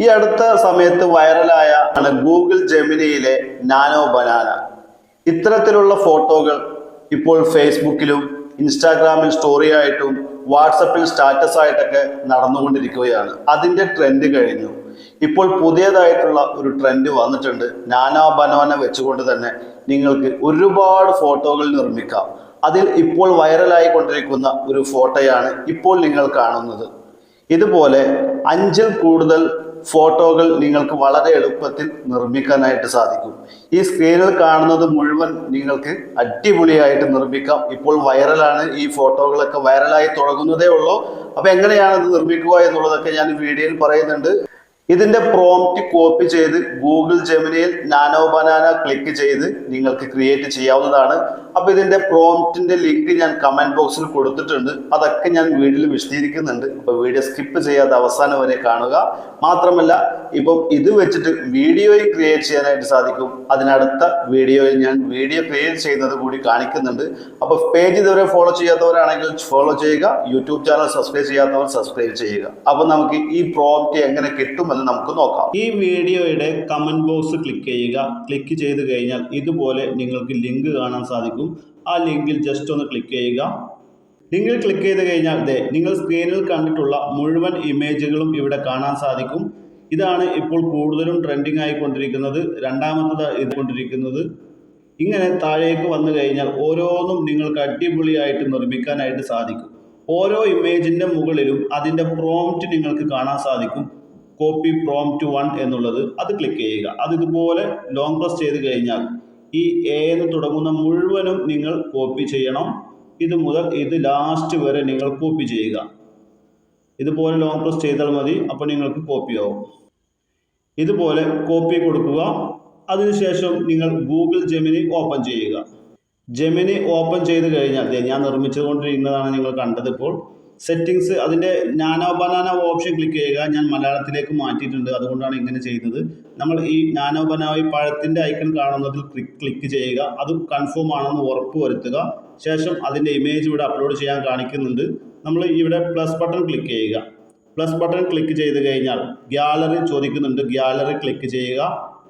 ഈ അടുത്ത സമയത്ത് വൈറലായ ആണ് ഗൂഗിൾ ജെമിനിയിലെ നാനോ ബനാന. ഇത്തരത്തിലുള്ള ഫോട്ടോകൾ ഇപ്പോൾ ഫേസ്ബുക്കിലും ഇൻസ്റ്റാഗ്രാമിൽ സ്റ്റോറി ആയിട്ടും വാട്സപ്പിൽ സ്റ്റാറ്റസ് ആയിട്ടൊക്കെ നടന്നുകൊണ്ടിരിക്കുകയാണ്. അതിന്റെ ട്രെൻഡ് കഴിഞ്ഞു. ഇപ്പോൾ പുതിയതായിട്ടുള്ള ഒരു ട്രെൻഡ് വന്നിട്ടുണ്ട്. നാനോ ബനോന വെച്ചുകൊണ്ട് തന്നെ നിങ്ങൾക്ക് ഒരുപാട് ഫോട്ടോകൾ നിർമ്മിക്കാം. അതിൽ ഇപ്പോൾ വൈറലായി കൊണ്ടിരിക്കുന്ന ഒരു ഫോട്ടോയാണ് ഇപ്പോൾ നിങ്ങൾ കാണുന്നത്. ഇതുപോലെ അഞ്ചിൽ കൂടുതൽ ഫോട്ടോകൾ നിങ്ങൾക്ക് വളരെ എളുപ്പത്തിൽ നിർമ്മിക്കാനായിട്ട് സാധിക്കും. ഈ സ്ക്രീനിൽ കാണുന്നത് മുഴുവൻ നിങ്ങൾക്ക് അടിപൊളിയായിട്ട് നിർമ്മിക്കാം. ഇപ്പോൾ വൈറലാണ് ഈ ഫോട്ടോകളൊക്കെ വൈറലായി തുടങ്ങുന്നതേ ഉള്ളൂ. അപ്പൊ എങ്ങനെയാണ് ഇത് നിർമ്മിക്കുക എന്നുള്ളതൊക്കെ ഞാൻ വീഡിയോയിൽ പറയുന്നുണ്ട്. ഇതിന്റെ പ്രോംപ്റ്റ് കോപ്പി ചെയ്ത് ഗൂഗിൾ ജെമിനിയിൽ നാനോ ബനാന ക്ലിക്ക് ചെയ്ത് നിങ്ങൾക്ക് ക്രിയേറ്റ് ചെയ്യാവുന്നതാണ്. അപ്പൊ ഇതിന്റെ പ്രോംപ്റ്റിന്റെ ലിങ്ക് ഞാൻ കമന്റ് ബോക്സിൽ കൊടുത്തിട്ടുണ്ട്. അതൊക്കെ ഞാൻ വീഡിയോയിൽ വിശദീകരിക്കുന്നുണ്ട്. അപ്പൊ വീഡിയോ സ്കിപ്പ് ചെയ്യാതെ അവസാനം വരെ കാണുക. മാത്രമല്ല ഇപ്പം ഇത് വെച്ചിട്ട് വീഡിയോയും ക്രിയേറ്റ് ചെയ്യാനായിട്ട് സാധിക്കും. അതിനടുത്ത വീഡിയോയിൽ ഞാൻ വീഡിയോ ക്രിയേറ്റ് ചെയ്യുന്നത് കൂടി കാണിക്കുന്നുണ്ട്. അപ്പൊ പേജ് ഇതുവരെ ഫോളോ ചെയ്യാത്തവരാണെങ്കിൽ ഫോളോ ചെയ്യുക. യൂട്യൂബ് ചാനൽ സബ്സ്ക്രൈബ് ചെയ്യാത്തവർ സബ്സ്ക്രൈബ് ചെയ്യുക. അപ്പൊ നമുക്ക് ഈ പ്രോംപ്റ്റ് എങ്ങനെ കിട്ടുമെന്ന് നമുക്ക് നോക്കാം. ഈ വീഡിയോയുടെ കമന്റ് ബോക്സ് ക്ലിക്ക് ചെയ്യുക. ക്ലിക്ക് ചെയ്ത് കഴിഞ്ഞാൽ ഇതുപോലെ നിങ്ങൾക്ക് ലിങ്ക് കാണാൻ സാധിക്കും. ആ ലിങ്കിൽ ജസ്റ്റ് ഒന്ന് ക്ലിക്ക് ചെയ്യുക. ലിങ്കിൽ ക്ലിക്ക് ചെയ്ത് കഴിഞ്ഞാൽ ദേ നിങ്ങൾ സ്ക്രീനിൽ കണ്ടിട്ടുള്ള മുഴുവൻ ഇമേജുകളും ഇവിടെ കാണാൻ സാധിക്കും. ഇതാണ് ഇപ്പോൾ കൂടുതലും ട്രെൻഡിങ് ആയിക്കൊണ്ടിരിക്കുന്നത്. രണ്ടാമത്തത് ഇതുകൊണ്ടിരിക്കുന്നത് ഇങ്ങനെ താഴേക്ക് വന്നു കഴിഞ്ഞാൽ ഓരോന്നും നിങ്ങൾക്ക് അടിപൊളിയായിട്ട് നിർമ്മിക്കാനായിട്ട് സാധിക്കും. ഓരോ ഇമേജിന്റെ മുകളിലും അതിന്റെ പ്രോംപ്റ്റ് നിങ്ങൾക്ക് കാണാൻ സാധിക്കും. കോപ്പി പ്രോംപ്റ്റ് വൺ എന്നുള്ളത്. അത് ക്ലിക്ക് ചെയ്യുക. അത് ഇതുപോലെ ലോങ് പ്രസ് ചെയ്ത് കഴിഞ്ഞാൽ ഈ എ എന്ന് തുടങ്ങുന്ന മുഴുവനും നിങ്ങൾ കോപ്പി ചെയ്യണം. ഇത് മുതൽ ഇത് ലാസ്റ്റ് വരെ നിങ്ങൾ കോപ്പി ചെയ്യുക. ഇതുപോലെ ലോങ് പ്രസ് ചെയ്താൽ മതി അപ്പോൾ നിങ്ങൾക്ക് കോപ്പി ആവും. ഇതുപോലെ കോപ്പി കൊടുക്കുക. അതിനുശേഷം നിങ്ങൾ ഗൂഗിൾ ജെമിനി ഓപ്പൺ ചെയ്യുക. ജെമിനി ഓപ്പൺ ചെയ്ത് കഴിഞ്ഞാൽ ഞാൻ നിർമ്മിച്ചുകൊണ്ടിരിക്കുന്നതാണ് നിങ്ങൾ കണ്ടത് ഇപ്പോൾ സെറ്റിങ്സ് അതിന്റെ നാനോ ബനാന ഓപ്ഷൻ ക്ലിക്ക് ചെയ്യുക. ഞാൻ മലയാളത്തിലേക്ക് മാറ്റിയിട്ടുണ്ട്. അതുകൊണ്ടാണ് ഇങ്ങനെ ചെയ്യുന്നത് നമ്മൾ ഈ നാനോ ബനാന ഈ പഴത്തിന്റെ ഐക്കൺ കാണുന്നതിൽ ക്ലിക്ക് ചെയ്യുക. അത് കൺഫേം ആണെന്ന് ഉറപ്പ് വരുത്തുക. ശേഷം അതിന്റെ ഇമേജ് ഇവിടെ അപ്ലോഡ് ചെയ്യാൻ കാണിക്കുന്നുണ്ട്. നമ്മൾ ഇവിടെ പ്ലസ് ബട്ടൺ ക്ലിക്ക് ചെയ്യുക. പ്ലസ് ബട്ടൺ ക്ലിക്ക് ചെയ്ത് കഴിഞ്ഞാൽ ഗ്യാലറി ചോദിക്കുന്നുണ്ട്. ഗ്യാലറി ക്ലിക്ക് ചെയ്യുക.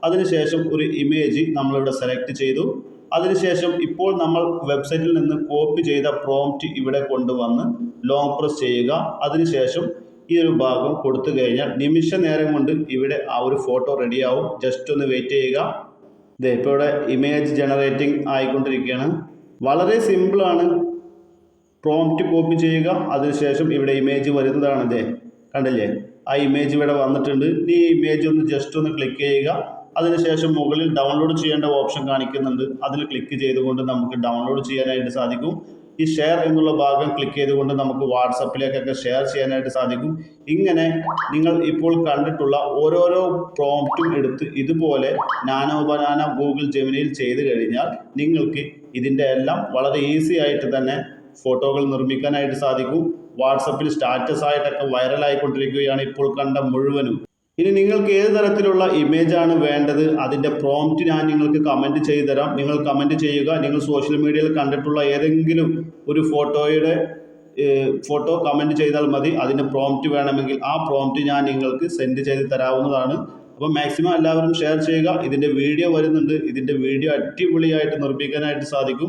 അതിനുശേഷം ഒരു ഇമേജ് നമ്മളിവിടെ സെലക്ട് ചെയ്തു. അതിനുശേഷം ഇപ്പോൾ നമ്മൾ വെബ്സൈറ്റിൽ നിന്ന് കോപ്പി ചെയ്ത പ്രോംപ്റ്റ് ഇവിടെ കൊണ്ടുവന്ന് ലോങ് പ്രസ് ചെയ്യുക. അതിനുശേഷം ഈ ഒരു ഭാഗം കൊടുത്തു കഴിഞ്ഞാൽ നിമിഷ നേരം കൊണ്ട് ഇവിടെ ആ ഒരു ഫോട്ടോ റെഡിയാവും ജസ്റ്റ് ഒന്ന് വെയിറ്റ് ചെയ്യുക. ഇതേ ഇപ്പോൾ ഇവിടെ ഇമേജ് ജനറേറ്റിംഗ് ആയിക്കൊണ്ടിരിക്കുകയാണ്. വളരെ സിമ്പിളാണ് പ്രോംപ്റ്റ് കോപ്പി ചെയ്യുക. അതിനുശേഷം ഇവിടെ ഇമേജ് വരുന്നതാണ്. ഇതേ കണ്ടില്ലേ? ആ ഇമേജ് ഇവിടെ വന്നിട്ടുണ്ട്. ഈ ഇമേജ് ഒന്ന് ജസ്റ്റ് ഒന്ന് ക്ലിക്ക് ചെയ്യുക. അതിനുശേഷം മുകളിൽ ഡൗൺലോഡ് ചെയ്യേണ്ട ഓപ്ഷൻ കാണിക്കുന്നുണ്ട്. അതിൽ ക്ലിക്ക് ചെയ്തുകൊണ്ട് നമുക്ക് ഡൗൺലോഡ് ചെയ്യാനായിട്ട് സാധിക്കും. ഈ ഷെയർ എന്നുള്ള ഭാഗം ക്ലിക്ക് ചെയ്തുകൊണ്ട് നമുക്ക് വാട്സപ്പിലേക്കൊക്കെ ഷെയർ ചെയ്യാനായിട്ട് സാധിക്കും. ഇങ്ങനെ നിങ്ങൾ ഇപ്പോൾ കണ്ടിട്ടുള്ള ഓരോരോ പ്രോംപ്റ്റും എടുത്ത് ഇതുപോലെ നാനോ ബനാന ഗൂഗിൾ ജെമിനിയിൽ ചെയ്ത് കഴിഞ്ഞാൽ നിങ്ങൾക്ക് ഇതിന്റെ എല്ലാം വളരെ ഈസി ആയിട്ട് തന്നെ ഫോട്ടോകൾ നിർമ്മിക്കാനായിട്ട് സാധിക്കും. വാട്സപ്പിൽ സ്റ്റാറ്റസ് ആയിട്ടൊക്കെ വൈറലായിക്കൊണ്ടിരിക്കുകയാണ് ഇപ്പോൾ കണ്ട മുഴുവനും. ഇനി നിങ്ങൾക്ക് ഏത് തരത്തിലുള്ള ഇമേജ് ആണ് വേണ്ടത്? അതിന്റെ പ്രോംപ്റ്റ് ഞാൻ നിങ്ങൾക്ക് കമന്റ് ചെയ്തു തരാം നിങ്ങൾ കമന്റ് ചെയ്യുക. നിങ്ങൾ സോഷ്യൽ മീഡിയയിൽ കണ്ടിട്ടുള്ള ഏതെങ്കിലും ഒരു ഫോട്ടോയുടെ ഫോട്ടോ കമന്റ് ചെയ്താൽ മതി. അതിന്റെ പ്രോംപ്റ്റ് വേണമെങ്കിൽ ആ പ്രോംപ്റ്റ് ഞാൻ നിങ്ങൾക്ക് സെൻഡ് ചെയ്ത് തരാവുന്നതാണ്. അപ്പോൾ മാക്സിമം എല്ലാവരും ഷെയർ ചെയ്യുക. ഇതിന്റെ വീഡിയോ വരുന്നുണ്ട്. ഇതിന്റെ വീഡിയോ അടിപൊളിയായിട്ട് നിർമ്മിക്കാനായിട്ട് സാധിക്കും.